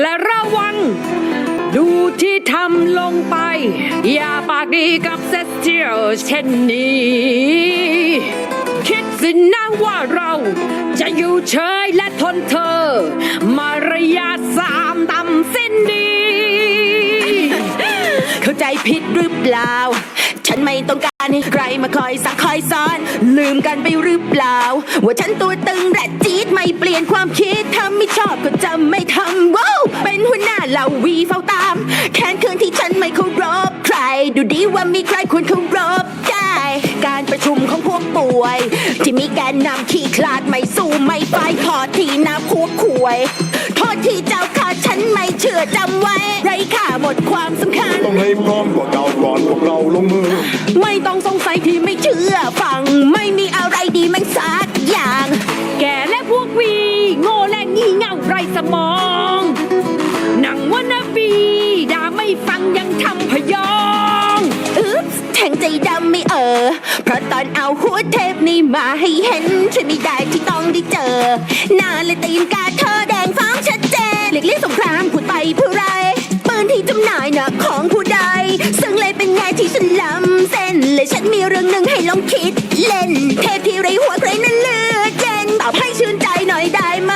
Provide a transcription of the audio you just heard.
และระวัง ดูที่ทำลงไป อย่าปากดีกับเซสเทียเช่นนี้ คิดสินะว่าเราจะอยู่เฉยและทนเธอ มารยาทสามดำสิ้นดี เข้าใจผิดหรือเปล่า ฉันไม่ต้องการให้ใครมาคอยสักคอยซ้อน ลืมกันไปหรือเปล่า ว่าฉันตัวตึงและจี๊ดไม่เปลี่ยนความคิดทำไม่ชอบ ดูดีว่ามีใครควรเคารพได้ การประชุมของพวกป่วย ที่มีแกนนำขี้คลาดไม่สู้ไม่ไปขอทีนะพวกขวย โทษที่เจ้าขาดฉันไม่เชื่อจำไว้ ไรค่าหมดความสำคัญ ต้องให้พร้อมกว่าเก่าก่อนพวกเราลงมือ ไม่ต้องสงสัยที่ไม่เชื่อฟัง ไม่มีอะไรดีแม่งสักอย่าง แกและพวกวีโง่และงี่เง่าไรสมอง หนังวานาบีด่าไม่ฟังยังทำพยองอึ๊บแทงใจ ใจดำไม่เออ เพราะตอนเอาหัวเทปนี่มาให้เห็นฉันไม่ได้ที่ต้องได้เจอน้าเลยตีนกาเธอแดงฟ้องชัดเจนเล็กเลี่ยสงครามผู้ไปผู้ไรปืนที่จำหน่ายนะของผู้ใด ซึ่งเลยเป็นไงที่ฉันล้ำเส้นเลยฉันมีเรื่องหนึ่งให้ลองคิด เล่น เทปที่ไรหัวใครนั้นเลือดเย็นตอบให้ชื่นใจหน่อยได้ไหม